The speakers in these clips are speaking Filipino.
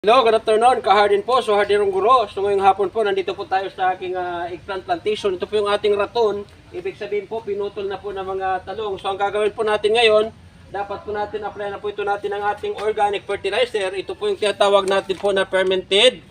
Hello, good afternoon. Kahardin po, so Hardirong Guro. So ngayong hapon po, nandito po tayo sa aking ah, eggplant plantation. Ito po yung ating raton. Ibig sabihin po, pinutol na po ng mga talong. So ang gagawin po natin ngayon, dapat po natin apply na po ito natin ang ating organic fertilizer. Ito po yung tinatawag natin po na fermented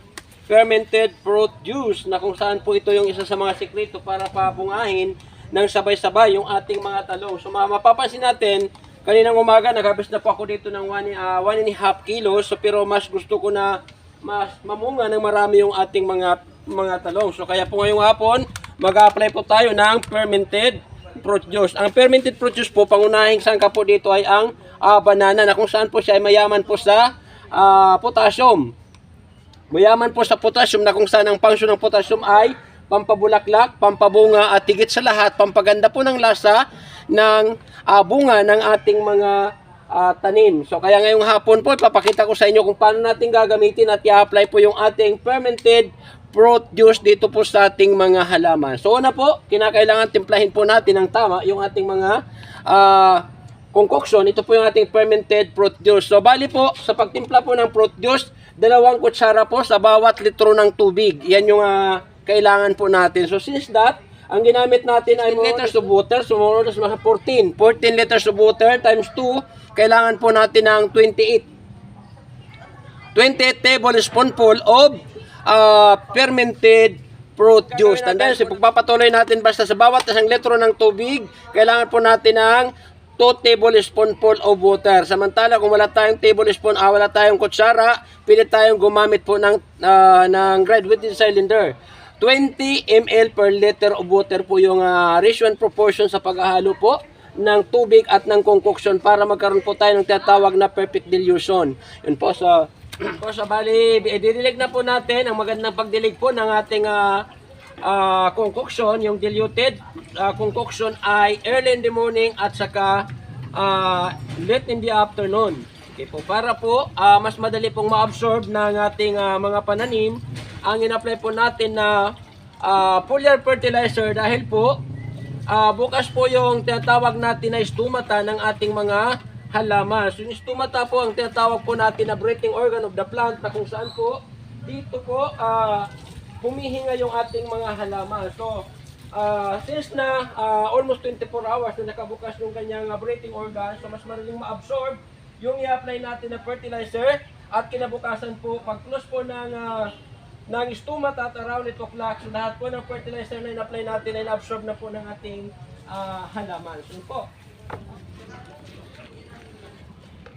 fermented fruit juice na kung saan po ito yung isa sa mga sikreto para pabungahin ng sabay-sabay yung ating mga talong. So ma- mapapansin natin, kaninang umaga naghabis na po ako dito ng 1 uh, one and a half kilos. So pero mas gusto ko na mas mamunga ng marami yung ating mga mga talong. So kaya po ngayong hapon, mag-apply po tayo ng fermented fruit juice. Ang fermented fruit juice po, pangunahing sangka po dito ay ang ah, banana na kung saan po siya ay mayaman po sa ah, potassium. Mayaman po sa potassium na kung saan ang function ng potassium ay pampabulaklak, pampabunga at higit sa lahat, pampaganda po ng lasa ng ah, bunga ng ating mga ah, tanim. So kaya ngayong hapon po, ipapakita ko sa inyo kung paano natin gagamitin at i-apply po yung ating fermented fruit juice dito po sa ating mga halaman. So una po, kinakailangan timplahin po natin ng tama yung ating mga ah, concoction, ito po yung ating fermented fruit juice. So, bali po, sa pagtimpla po ng fruit juice, dalawang kutsara po sa bawat litro ng tubig. Yan yung ah, kailangan po natin. So, since that, ang ginamit natin ay 10 liters of water, so more or less mga 14. 14 liters of water times 2, kailangan po natin ng 28. 28 tablespoonful of uh, fermented fruit juice. Tandaan, so pagpapatuloy natin basta sa bawat isang litro ng tubig, kailangan po natin ng 2 tablespoonful of water. Samantala, kung wala tayong tablespoon, ah, wala tayong kutsara, pili tayong gumamit po ng, ah, ng graduated cylinder. 20 ml per liter of water po yung ah, ratio and proportion sa paghahalo po ng tubig at ng concoction para magkaroon po tayo ng tinatawag na perfect dilution. Yun po, so, po, so bali, didilig na po natin ang magandang pagdilig po ng ating ah, ah, concoction, yung diluted ah, concoction ay early in the morning at saka ah, late in the afternoon. Okay po, para po ah, mas madali pong ma-absorb ng ating ah, mga pananim, ang in-apply po natin na ah, foliar fertilizer dahil po Ah, bukas po yung tinatawag natin na stomata ng ating mga halaman. So yung stomata po ang tinatawag po natin na breathing organ of the plant na kung saan po dito po ah, humihinga yung ating mga halaman. So ah, since na ah, almost 24 hours na nakabukas yung kanyang ah, breathing organ, so mas madaling ma-absorb yung i-apply natin na fertilizer at kinabukasan po pag close po ng ah, ng stomata at around 8 o'clock. So lahat po ng fertilizer na in-apply natin ay na-absorb na po ng ating ah, halaman. So po.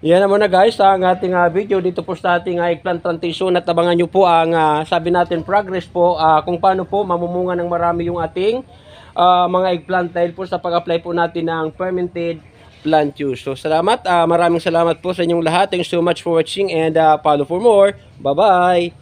Yan naman na guys ang ating ah, video dito po sa ating ah, eggplant plantation at abangan nyo po ang ah, sabi natin progress po ah, kung paano po mamumunga ng marami yung ating ah, mga eggplant dahil po sa pag-apply po natin ng fermented plant juice. So salamat, ah, maraming salamat po sa inyong lahat. Thanks so much for watching and ah, follow for more. Bye-bye!